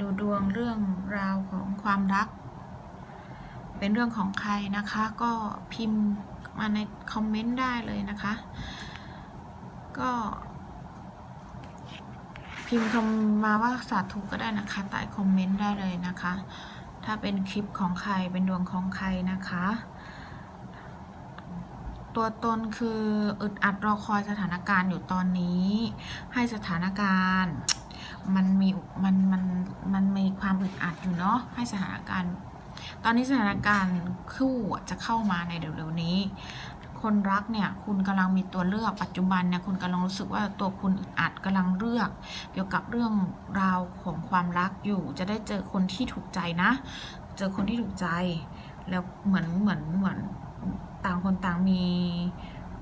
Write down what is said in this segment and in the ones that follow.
ดูดวงเรื่องราวของความรัก เป็นเรื่องของใครนะคะ ก็พิมพ์มาในคอมเมนต์ได้เลยนะคะ ก็พิมพ์คำมาว่าสาธุก็ได้นะคะใต้คอมเมนต์ได้เลยนะคะ ถ้าเป็นคลิปของใครเป็นดวงของใครนะคะ ตัวตนคืออึดอัดรอคอยสถานการณ์อยู่ตอนนี้ ให้สถานการณ์ มันมีมันมันมันมีความอึดอัดอยู่เนาะให้สถานการณ์ ตอนนี้สถานการณ์คู่จะเข้ามาในเร็วๆนี้ คนรักเนี่ยคุณกำลังมีตัวเลือกปัจจุบันเนี่ยคุณกำลังรู้สึกว่าตัวคุณอึดอัดกำลังเลือก เกี่ยวกับเรื่องราวของความรักอยู่ จะได้เจอคนที่ถูกใจนะ เจอคนที่ถูกใจ แล้วเหมือนเหมือนเหมือนต่างคนต่างมี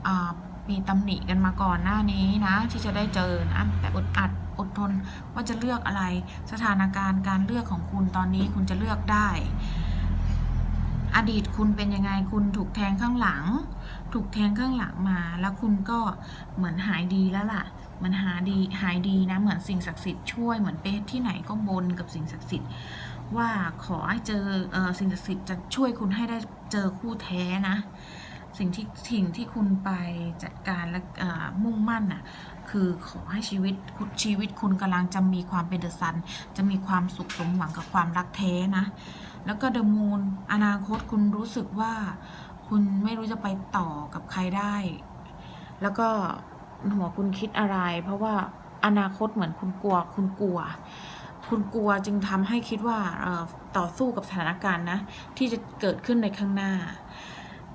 อ่า มีตำหนิกันมาก่อนหน้านี้นะ ที่จะได้เจอนะแต่อดอัดอดทนว่าจะเลือกอะไร สถานการณ์การเลือกของคุณตอนนี้คุณจะเลือกได้ อดีตคุณเป็นยังไงคุณถูกแทงข้างหลัง ถูกแทงข้างหลังมา แล้วคุณก็เหมือนหายดีแล้วล่ะมันหาดีหายดีนะเหมือนสิ่งศักดิ์สิทธิ์ช่วยเหมือนไปที่ไหนก็บนกับสิ่งศักดิ์สิทธิ์ว่าขอให้เจอเออสิ่งศักดิ์สิทธิ์จะช่วยคุณให้ได้เจอคู่แท้นะ สิ่งที่สิ่งที่คุณไปจัดการและมุ่งมั่นน่ะคือขอให้ชีวิตคุณชีวิตคุณกำลังจะมีความเป็นเดอะซัน จะมีความสุขสมหวังกับความรักแท้นะ แล้วก็เดอะมูนอนาคตคุณรู้สึกว่าคุณไม่รู้จะไปต่อกับใครได้ แล้วก็หัวคุณคิดอะไร เพราะว่าอนาคตเหมือนคุณกลัว คุณกลัว คุณกลัวจึงทำให้คิดว่าต่อสู้กับสถานการณ์นะ ที่จะเกิดขึ้นในข้างหน้า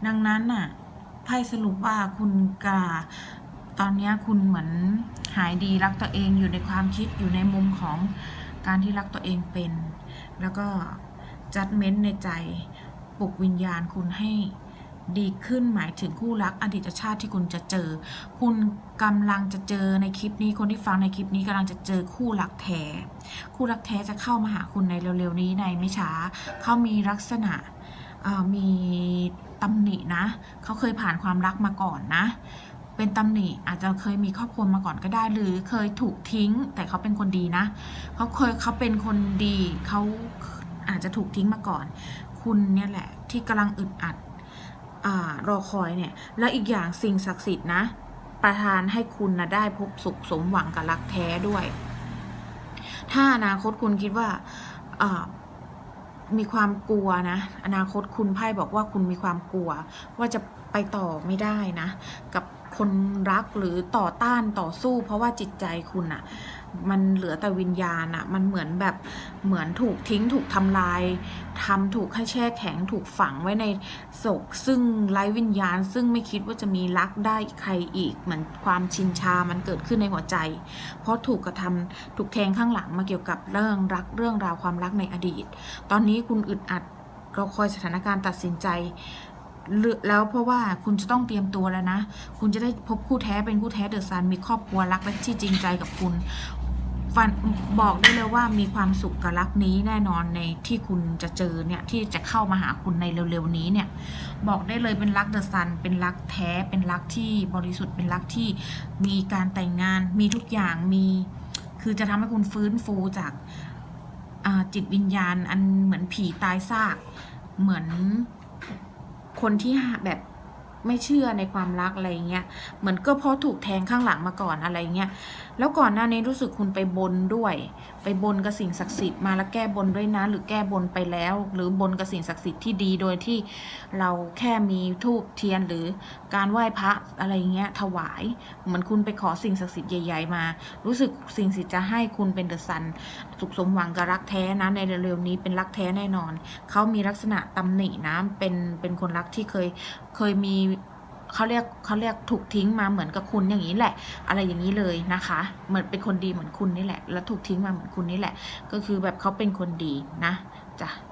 ดังนั้นน่ะไพ่สรุปว่าคุณกาตอนนี้คุณเหมือนหายดีรักตัวเองอยู่ในความคิดอยู่ในมุมของการที่รักตัวเองเป็น แล้วก็จัดเม้นในใจปลุกวิญญาณคุณให้ดีขึ้นหมายถึงคู่รักอดีตชาติที่คุณจะเจอ คุณกำลังจะเจอในคลิปนี้คนที่ฟังในคลิปนี้กำลังจะเจอคู่รักแท้คู่รักแท้จะเข้ามาหาคุณในเร็วๆนี้ในไม่ช้าเขามีลักษณะ มีตำหนินะ เขาเคยผ่านความรักมาก่อนนะ เป็นตำหนิอาจจะเคยมีครอบครัวมาก่อนก็ได้ หรือเคยถูกทิ้ง แต่เขาเป็นคนดีนะเขาเคยเขาเป็นคนดีเขาอาจจะถูกทิ้งมาก่อน คุณเนี่ยแหละที่กำลังอึดอัดอรอคอยเนี่ย แล้วอีกอย่างสิ่งศักดิ์สิทธิ์นะ ประทานให้คุณนะได้พบสุขสมหวังกับรักแท้ด้วย ถ้าอนาคตคุณคิดว่า มีความกลัวนะ อนาคตคุณไพ่บอกว่าคุณมีความกลัว ว่าจะไปต่อไม่ได้นะ กับ คนรักหรือต่อต้านต่อสู้ เพราะว่าจิตใจคุณอะมันเหลือแต่วิญญาณอะมันเหมือนแบบเหมือนถูกทิ้งถูกทำลายทำถูกให้แช่แข็งถูกฝังไว้ในศกซึ่งไร้วิญญาณ ซึ่งไม่คิดว่าจะมีรักได้ใครอีก เหมือนความชินชามันเกิดขึ้นในหัวใจ เพราะถูกกระทำถูกแทงข้างหลังมาเกี่ยวกับเรื่องรักเรื่องราวความรักในอดีต ตอนนี้คุณอึดอัดเราคอยสถานการณ์ตัดสินใจ แล้วเพราะว่าคุณจะต้องเตรียมตัวแล้วนะ คุณจะได้พบคู่แท้เป็นคู่แท้เดอะซันมีครอบครัวรักและที่จริงใจกับคุณฟันบอกได้เลยว่ามีความสุขกับรักนี้แน่นอนในที่คุณจะเจอเนี่ยที่จะเข้ามาหาคุณในเร็วๆนี้เนี่ย บอกได้เลยเป็นรักเดอะซันเป็นรักแท้เป็นรักที่บริสุทธิ์เป็นรักที่มีการแต่งงานมีทุกอย่างมี คือจะทำให้คุณฟื้นฟูจากจิตวิญญาณอันเหมือนผีตายซากเหมือน คนที่แบบ ไม่เชื่อในความรักอะไรเงี้ยเหมือนก็เพราะถูกแทงข้างหลังมาก่อนอะไรเงี้ยแล้วก่อนหน้านี้รู้สึกคุณไปบนด้วย ไปบนกับสิ่งศักดิ์สิทธิ์มาแล้วแก้บนด้วยนะ หรือแก้บนไปแล้ว หรือบนกับสิ่งศักดิ์สิทธิ์ที่ดีโดยที่เราแค่มีทูบเทียนหรือการไหว้พระอะไรเงี้ยถวายเหมือนคุณไปขอสิ่งศักดิ์สิทธิ์ใหญ่ๆมา รู้สึกสิ่งศักดิ์สิทธิ์จะให้คุณเป็นเดอะซันสุขสมหวังกับรักแท้นะในเร็วๆนี้เป็นรักแท้แน่นอนเขามีลักษณะตำหนินะเป็นเป็นคนรักที่เคยเคยมี เขาเรียกเขาเรียกถูกทิ้งมาเหมือนกับคุณอย่างนี้แหละ อะไรอย่างนี้เลยนะคะ เหมือนเป็นคนดีเหมือนคุณนี่แหละ แล้วถูกทิ้งมาเหมือนคุณนี่แหละ ก็คือแบบเขาเป็นคนดีนะจ้ะ